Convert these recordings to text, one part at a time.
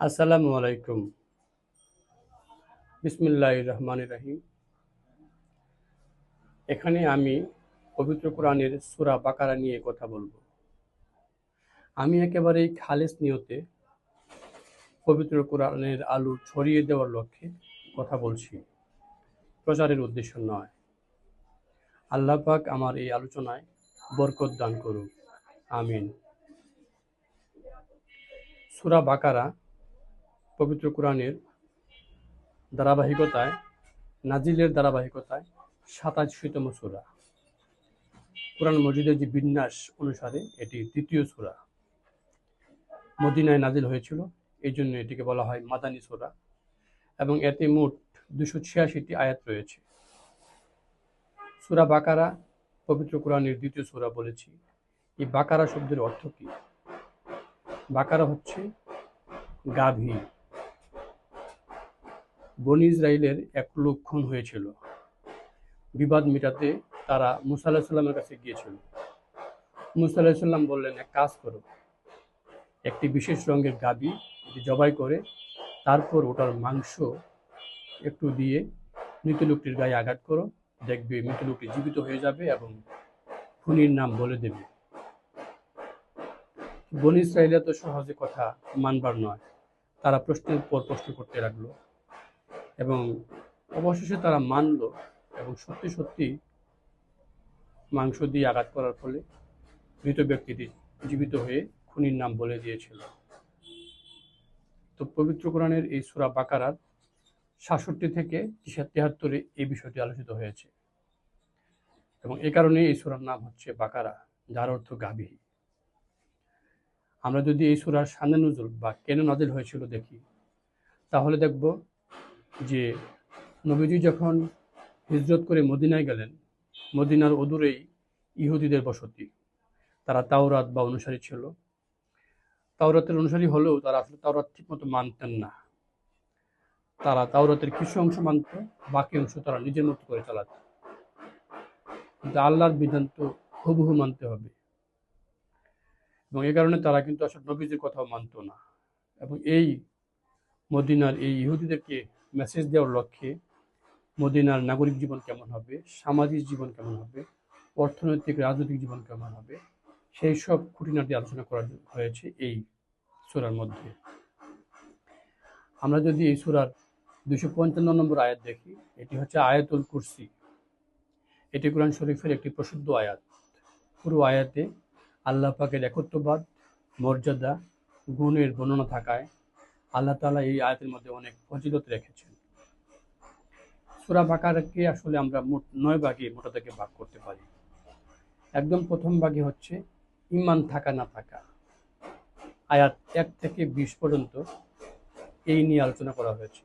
আসসালামু আলাইকুম। বিসমিল্লাহ রহমান রাহিম। এখানে আমি পবিত্র কোরআনের সুরা বাকারা নিয়ে কথা বলব। আমি একেবারেই খালেস নিয়তে পবিত্র কোরআনের আলু ছড়িয়ে দেওয়ার লক্ষ্যে কথা বলছি। প্রচারের উদ্দেশ্য নয়। আল্লাহ পাক আমার এই আলোচনায় বরকত দান করুক। আমিন। সুরা বাকারা পবিত্র কোরআনের ধারাবাহিকতায়, নাজিলের ধারাবাহিকতায় সাতাশিতম সুরা। কোরআন মজিদের যে বিন্যাস অনুসারে এটি তৃতীয় সুরা। মদিনায় নাজিল হয়েছিল, এই জন্য এটিকে বলা হয় মাদানী সুরা এবং এতে মোট দুশো ছিয়াশিটি আয়াত রয়েছে। সুরা বাকারা, পবিত্র কোরআনের দ্বিতীয় সুরা বলেছি। এই বাকারা শব্দের অর্থ কি? বাকারা হচ্ছে গাভী। বনি ইসরায়েলের এক লোক খুন হয়েছিল। বিবাদ মেটাতে তারা মুসা আল্লাহ সাল্লামের কাছে গিয়েছিল। মুসা আল্লাহ সাল্লাম বললেন, এক কাজ করো। একটি বিশেষ রঙের গাবি জবাই করে, তারপর ওটার মাংস একটু দিয়ে মৃত লোকটির গায়ে আঘাত করো। দেখবে মৃত লোকটি জীবিত হয়ে যাবে এবং খুনির নাম বলে দেবে। বনি ইসরায়েলিয়া তো সহজে কথা মানবার নয়। তারা প্রশ্নের পর প্রশ্ন করতে লাগল। এবং অবশেষে তারা মানল এবং সত্যি সত্যি মাংস দিয়ে আঘাত করার ফলে মৃত ব্যক্তিটি জীবিত হয়ে খুনির নাম বলে দিয়েছিল। তো পবিত্র কোরআনের এই সুরা বাকারার সাতষট্টি থেকে তেহাত্তরে এই বিষয়টি আলোচিত হয়েছে। এবং এ কারণে এই সুরার নাম হচ্ছে বাকারা, যার অর্থ গাভী। আমরা যদি এই সুরার সানে নজর বা কেন নাজিল হয়েছিল দেখি, তাহলে দেখব যে নবীজি যখন হিজরত করে মদিনায় গেলেন, মদিনার অদূরেই ইহুদিদের বসতি। তারা তাওরাত বা অনুসারী ছিল। তাওরাতের অনুসারী হলেও তারা আসলে তাওরাত ঠিকমতো মানতেন না। তারা তাওরাতের কিছু অংশ মানত, বাকি অংশ তারা নিজের মতো করে চালাত। কিন্তু আল্লাহর বিধান তো হুবহু মানতে হবে। এবং এ কারণে তারা কিন্তু আসলে নবীজির কথাও মানত না। এবং এই মদিনার এই ইহুদিদেরকে মেসেজ দেওয়ার লক্ষ্যে মদিনার নাগরিক জীবন কেমন হবে, সামাজিক জীবন কেমন হবে, অর্থনৈতিক, রাজনৈতিক জীবন কেমন হবে, সেই সব খুঁটিনাটি আলোচনা করা হয়েছে এই সুরার মধ্যে। আমরা যদি এই সুরার দুশো পঞ্চান্ন নম্বর আয়াত দেখি, এটি হচ্ছে আয়াতুল কুরসি। এটি কোরআন শরীফের একটি প্রসিদ্ধ আয়াত। পুরো আয়াতে আল্লাহ পাকের একত্ববাদ, মর্যাদা, গুণের বর্ণনা থাকায় আল্লাহ তালা এই আয়াতের মধ্যে অনেক ফজিলত রেখেছেন। সুরা বাকারকে আসলে আমরা মোট নয় ভাগে মোটা থেকে ভাগ করতে পারি। একদম প্রথম ভাগে হচ্ছে ইমান থাকা, না থাকা। আয়াত এক থেকে বিশ পর্যন্ত এই নিয়ে আলোচনা করা হয়েছে।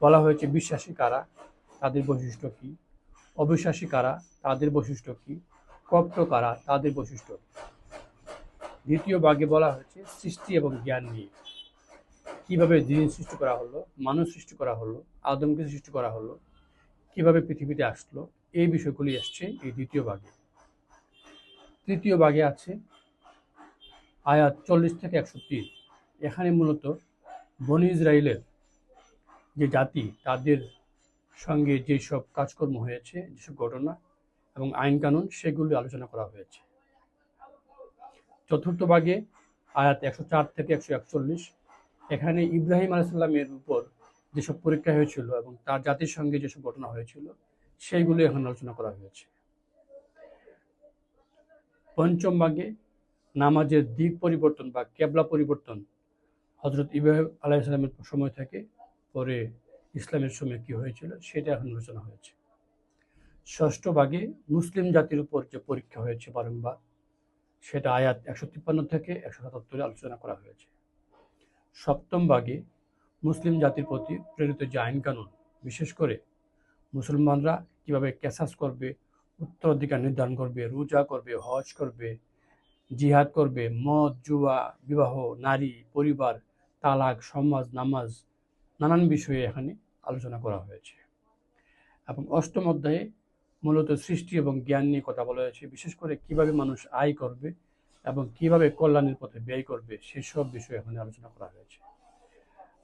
বলা হয়েছে, বিশ্বাসী কারা, তাদের বৈশিষ্ট্য কি? অবিশ্বাসী কারা, তাদের বৈশিষ্ট্য কি? কপ্ট কারা, তাদের বৈশিষ্ট্য কি? দ্বিতীয় ভাগে বলা হয়েছে সৃষ্টি এবং জ্ঞান নিয়ে। কীভাবে জিন সৃষ্টি করা হলো, মানুষ সৃষ্টি করা হলো, আদমকে সৃষ্টি করা হলো, কীভাবে পৃথিবীতে আসলো, এই বিষয়গুলি এসছে এই দ্বিতীয় ভাগে। তৃতীয় ভাগে আছে আয়াত চল্লিশ থেকে একশো তিন এখানে মূলত বনি ইসরায়েলের যে জাতি, তাদের সঙ্গে যেসব কাজকর্ম হয়েছে, যেসব ঘটনা এবং আইন কানুন সেগুলি আলোচনা করা হয়েছে। চতুর্থ ভাগে, আয়াত একশো চার থেকে একশো একচল্লিশ। এখানে ইব্রাহিম আলাইসাল্লামের উপর যেসব পরীক্ষা হয়েছিল এবং তার জাতির সঙ্গে যেসব ঘটনা হয়েছিল, সেইগুলো এখন আলোচনা করা হয়েছে। পঞ্চম ভাগে নামাজের দিক পরিবর্তন বা কেবলা পরিবর্তন হজরত ইব্রাহিম আলাইসাল্লামের সময় থেকে, পরে ইসলামের সময় কি হয়েছিল সেটা এখন আলোচনা হয়েছে। ষষ্ঠ ভাগে মুসলিম জাতির উপর যে পরীক্ষা হয়েছে বারংবার সেটা আয়াত একশো তিপ্পান্ন থেকে একশো সাতাত্তরে আলোচনা করা হয়েছে। সপ্তম ভাগে মুসলিম জাতির প্রতি প্রেরিত যে আইন কানুন, বিশেষ করে মুসলমানরা কীভাবে ক্যাসাস করবে, উত্তরাধিকার নির্ধারণ করবে, রোজা করবে, হজ করবে, জিহাদ করবে, মদ, জুয়া, বিবাহ, নারী, পরিবার, তালাক, সমাজ, নামাজ, নানান বিষয়ে এখানে আলোচনা করা হয়েছে। এবং অষ্টম অধ্যায়ে মূলত সৃষ্টি এবং জ্ঞান নিয়ে কথা বলা হয়েছে। বিশেষ করে কীভাবে মানুষ আয় করবে এবং কীভাবে কল্যাণের পথে ব্যয় করবে, সেসব বিষয়ে এখানে আলোচনা করা হয়েছে।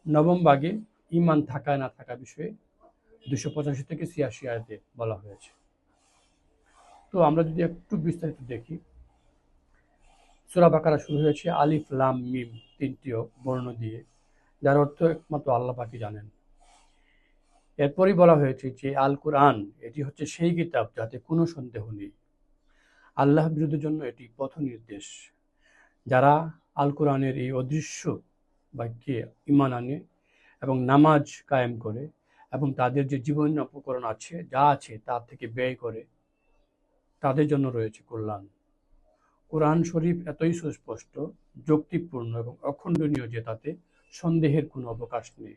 নবম ভাগে ইমান থাকা না থাকা বিষয়ে দুশো পঁচাশি থেকে ছিয়াশি আয়তে বলা হয়েছে। তো আমরা যদি একটু বিস্তারিত দেখি। সুরা বাকারা শুরু হয়েছে আলিফ লাম মিম তিনটিও বর্ণ দিয়ে, যার অর্থ একমাত্র আল্লাহ পাকি জানেন। এরপরই বলা হয়েছে যে আল কোরআন, এটি হচ্ছে সেই কিতাব যাতে কোনো সন্দেহ নেই। আল্লাহ বিরুদ্ধের জন্য এটি পথ নির্দেশ। যারা আল কোরআনের এই অদৃশ্য বাক্যে ইমান আনে এবং নামাজ কায়েম করে এবং তাদের যে জীবন উপকরণ আছে, যা আছে তার থেকে ব্যয় করে, তাদের জন্য রয়েছে কল্যাণ। কোরআন শরীফ এতই সুস্পষ্ট, যৌক্তিকপূর্ণ এবং অখণ্ডনীয় যে তাতে সন্দেহের কোনো অবকাশ নেই।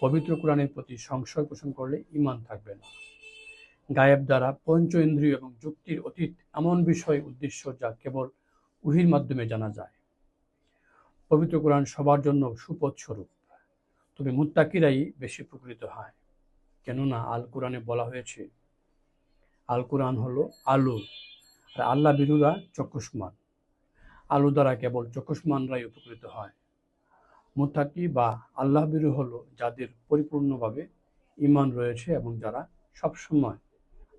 পবিত্র কোরআনের প্রতি সংশয় পোষণ করলে ইমান থাকবে না। গায়েব দ্বারা পঞ্চ ইন্দ্রিয় এবং যুক্তির অতীত এমন বিষয়, উদ্দেশ্য যা কেবল উহির মাধ্যমে জানা যায়। পবিত্র কোরআন সবার জন্য সুপথ স্বরূপ। তবে মুত্তাকিরাই বেশি প্রকৃত হয়। কেননা আল কোরআনে বলা হয়েছে, আল কোরআন হলো আলো, আর আল্লাহ বিরুরা চক্ষুষ্মান। আলো দ্বারা কেবল চক্ষুষ্মানরাই উপকৃত হয়। মুত্তাকি বা আল্লাহ বিরু হলো যাদের পরিপূর্ণভাবে ইমান রয়েছে এবং যারা সবসময়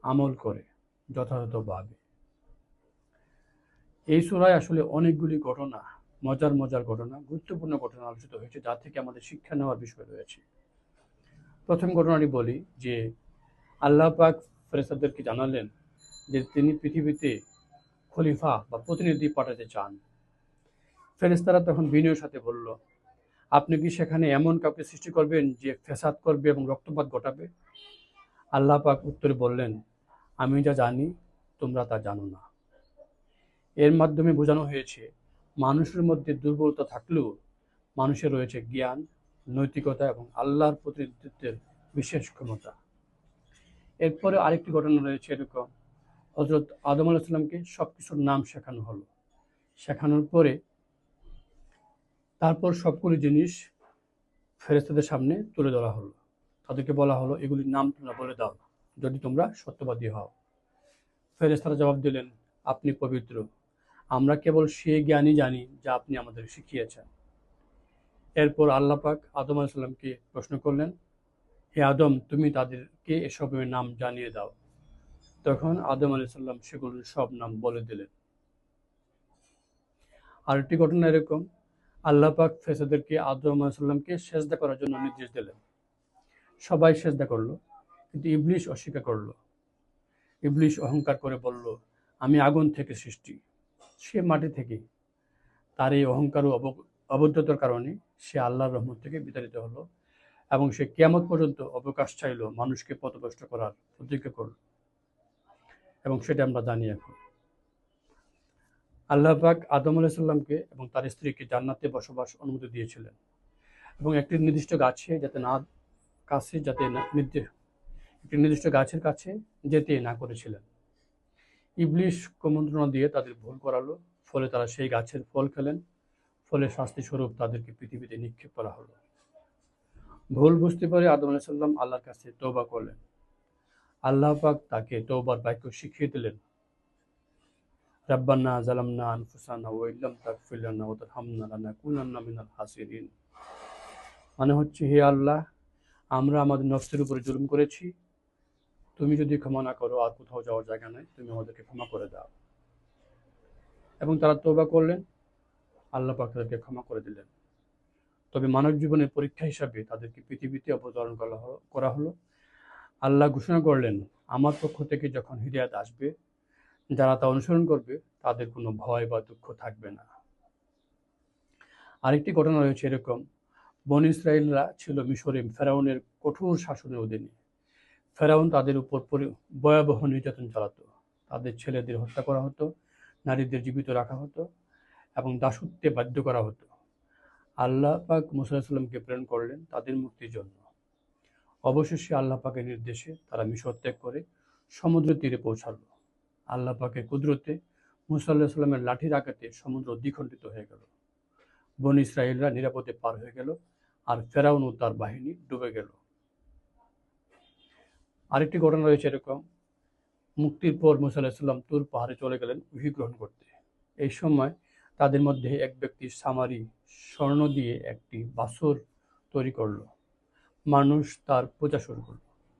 আমল করে যথাযথভাবে। এই সুরায় আসলে অনেকগুলি ঘটনা, মজার মজার ঘটনা, গুরুত্বপূর্ণ ঘটনা আলোচিত হয়েছে, যা থেকে আমাদের শিক্ষা নেওয়ার বিষয় রয়েছে। প্রথম ঘটনাটি বলি যে, আল্লাহ পাক ফেরেস্তাদেরকে জানালেন যে, তিনি পৃথিবীতে খলিফা বা প্রতিনিধি পাঠাতে চান। ফেরেস্তারা তখন বিনয়ের সাথে বলল আপনি কি সেখানে এমন কাউকে সৃষ্টি করবেন যে ফেসাদ করবে এবং রক্তপাত ঘটাবে? আল্লাহ পাক উত্তরে বললেন, আমি যা জানি, তোমরা তা জানো না। এর মাধ্যমে বোঝানো হয়েছে, মানুষের মধ্যে দুর্বলতা থাকলেও মানুষের রয়েছে জ্ঞান, নৈতিকতা এবং আল্লাহর প্রতিনিধিত্বের বিশেষ ক্ষমতা। এরপরে আরেকটি ঘটনা রয়েছে এরকম। হজরত আদম আলাহিসাল্লামকে সব কিছুর নাম শেখানো হলো। শেখানোর পরে তারপর সবগুলি জিনিস ফেরেস্তাদের সামনে তুলে ধরা হলো। তাদেরকে বলা হলো, এগুলির নাম তোমরা বলে দাও, যদি তোমরা সত্যবাদী হও। ফেরেস্তারা জবাব দিলেন, আপনি পবিত্র। আমরা কেবল সে জ্ঞানই জানি যা আপনি আমাদের শিখিয়েছেন। এরপর আল্লাহ পাক আদম আলাইসাল্লামকে প্রশ্ন করলেন, হে আদম, তুমি তাদেরকে এসবের নাম জানিয়ে দাও। তখন আদম আলাইসাল্লাম সেগুলোর সব নাম বলে দিলেন। আরেকটি ঘটনা এরকম আল্লাহ পাক ফেসাদেরকে আদম সেজদা করার জন্য নির্দেশ দিলেন। সবাই সেজদা করল, কিন্তু ইবলিশ অস্বীকার করল। ইবলিশ অহংকার করে বলল, আমি আগুন থেকে সৃষ্টি। সে মাটি থেকে। তার এই অহংকার ও অবদ্ধতার কারণে সে আল্লাহর রহমত থেকে বিতাড়িত হলো এবং সে কেয়ামত পর্যন্ত অবকাশ চাইল মানুষকে পথভ্রষ্ট করার প্রতিজ্ঞা করল। এবং সেটা আমরা জানি এখন। আল্লাহ পাক আদম আলাইসাল্লামকে এবং তার স্ত্রীকে জান্নাতে বসবাস অনুমতি দিয়েছিলেন। এবং একটি নির্দিষ্ট গাছে যাতে না কাছে যাতে একটি নির্দিষ্ট গাছের কাছে যেতে না করেছিলেন। ইবলিশ কুমন্ত্রণা দিয়ে তাদের ভুল করালো, ফলে তারা সেই গাছের ফল খেলেন, ফলে শাস্তি স্বরূপ তাদেরকে পৃথিবীতে নিক্ষেপ করা হলো। ভুল বুঝতে পারে আদম আলাইসাল্লাম আল্লাহর কাছে তৌবা করলেন। আল্লাহ পাক তাকে তৌবার বাক্য শিখিয়ে দিলেন। জালামনা আনফুসানা ওয়া ইল্লাম তাগফির লানা ওয়া তারহামনা লানাকুনান্না মিনাল হাসিরিন মানে হচ্ছে হে আল্লাহ, আমরা আমাদের নফসের উপরে জুলুম করেছি। তুমি যদি ক্ষমা না করো, আর কোথাও যাওয়ার জায়গা নেই, তুমি আমাদেরকে ক্ষমা করে দাও। এবং তারা তোবা করলেন, আল্লাহ পাক তাদেরকে ক্ষমা করে দিলেন। তবে মানব জীবনের পরীক্ষা হিসাবে তাদেরকে পৃথিবীতে অবতরণ করা হলো করা হলো। আল্লাহ ঘোষণা করলেন, আমার পক্ষ থেকে যখন হৃদয়াত আসবে যারা তা অনুসরণ করবে, তাদের কোনো ভয় বা দুঃখ থাকবে না। আরেকটি ঘটনা রয়েছে এরকম। বন ইসরায়েলরা ছিল মিশরে ফেরাউনের কঠোর শাসনের অধীনে। ফেরাউন তাদের উপর ভয়াবহ নির্যাতন চালাতো। তাদের ছেলেদের হত্যা করা হতো, নারীদের জীবিত রাখা হতো এবং দাসত্বে বাধ্য করা হতো। আল্লাহ পাক মুসাল্লামকে প্রেরণ করলেন তাদের মুক্তির জন্য। অবশেষে আল্লাহ পাকের নির্দেশে তারা মিশর ত্যাগ করে সমুদ্র তীরে পৌঁছালো। আল্লাহ পাকের কুদরতে মুসাল্লাহ সাল্লামের লাঠির আঘাতে সমুদ্র দ্বিখণ্ডিত হয়ে গেল। বন ইসরায়েলরা নিরাপদে পার হয়ে গেল আর ফেরাউন ও তার বাহিনী ডুবে গেল। আরেকটি ঘটনা রয়েছে এরকম। মুক্তির পর মুসা আলাহিসাল্লাম তুর পাহাড়ে চলে গেলেন উহি গ্রহণ করতে। এই সময় তাদের মধ্যে এক ব্যক্তি সামারি স্বর্ণ দিয়ে একটি বাসর তৈরি করল। মানুষ তার পূজা শুরু করল।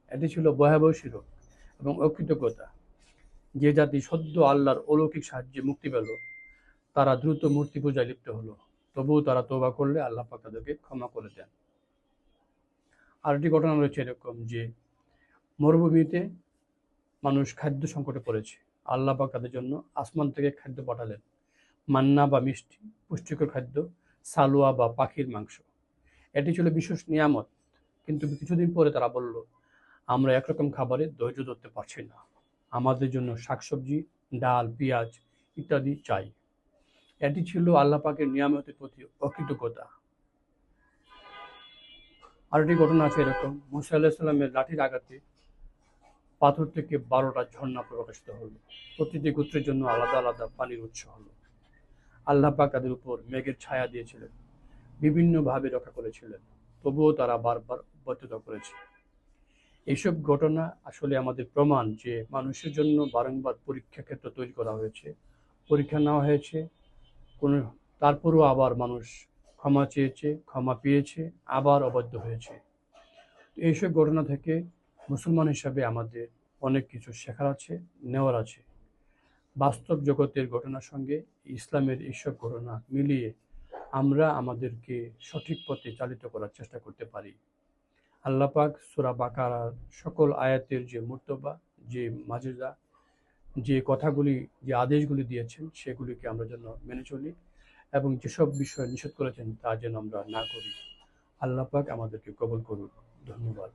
এটি ছিল ভয়াবহ শিরক এবং অকৃতজ্ঞতা। যে জাতি সদ্য আল্লাহর অলৌকিক সাহায্যে মুক্তি পেল, তারা দ্রুত মূর্তি পূজায় লিপ্ত হলো। তবুও তারা তোবা করলে আল্লাহ পাক তাদেরকে ক্ষমা করে দেন। আরেকটি ঘটনা রয়েছে এরকম যে, মরুভূমিতে মানুষ খাদ্য সংকটে পড়েছে। আল্লাহ পাক তাদের জন্য আসমান থেকে খাদ্য পাঠালেন। মান্না বা মিষ্টি, পুষ্টিকর খাদ্য, সালোয়া বা পাখির মাংস। এটি ছিল বিশেষ নিয়ামত, কিন্তু কিছুদিন পরে তারা বলল, আমরা একরকম খাবারে ধৈর্য ধরতে পারছি না। আমাদের জন্য শাকসবজি, ডাল, পেঁয়াজ ইত্যাদি চাই। এটি ছিল আল্লাহ পাকের নিয়ামতের প্রতি অকৃতজ্ঞতা। আরেকটি ঘটনা আছে এরকম। মুসা আল্লাহ সাল্লামের লাঠির আঘাতে পাথর থেকে বারোটা ঝর্ণা প্রকাশিত হলো। প্রতিটি গোত্রের জন্য আলাদা আলাদা পানির উৎস হলো। আল্লাহ পাক তাদের উপর মেঘের ছায়া দিয়েছিলেন। বিভিন্নভাবে রক্ষা করেছিলেন। তবুও তারা বারবার ব্যর্থতা করেছে। এইসব ঘটনা আসলে আমাদের প্রমাণ যে মানুষের জন্য বারংবার পরীক্ষা ক্ষেত্র তৈরি করা হয়েছে। পরীক্ষা নেওয়া হয়েছে, কোনো তারপরও আবার মানুষ ক্ষমা চেয়েছে, ক্ষমা পেয়েছে, আবার অবাধ্য হয়েছে। তো এইসব ঘটনা থেকে মুসলমান হিসাবে আমাদের অনেক কিছু শেখার আছে, নেওয়ার আছে। বাস্তব জগতের ঘটনার সঙ্গে ইসলামের এইসব ঘটনা মিলিয়ে আমরা আমাদেরকে সঠিক পথে চালিত করার চেষ্টা করতে পারি। আল্লাহ পাক সুরা বাকারার সকল আয়াতের যে মূর্তবা, যে মাজেদা যে কথাগুলি, যে আদেশগুলি দিয়েছেন, সেগুলিকে আমরা যেন মেনে চলি এবং যেসব বিষয় নিষেধ করেছেন তা যেন আমরা না করি। আল্লাপাক আমাদেরকে কবল করুন ধন্যবাদ।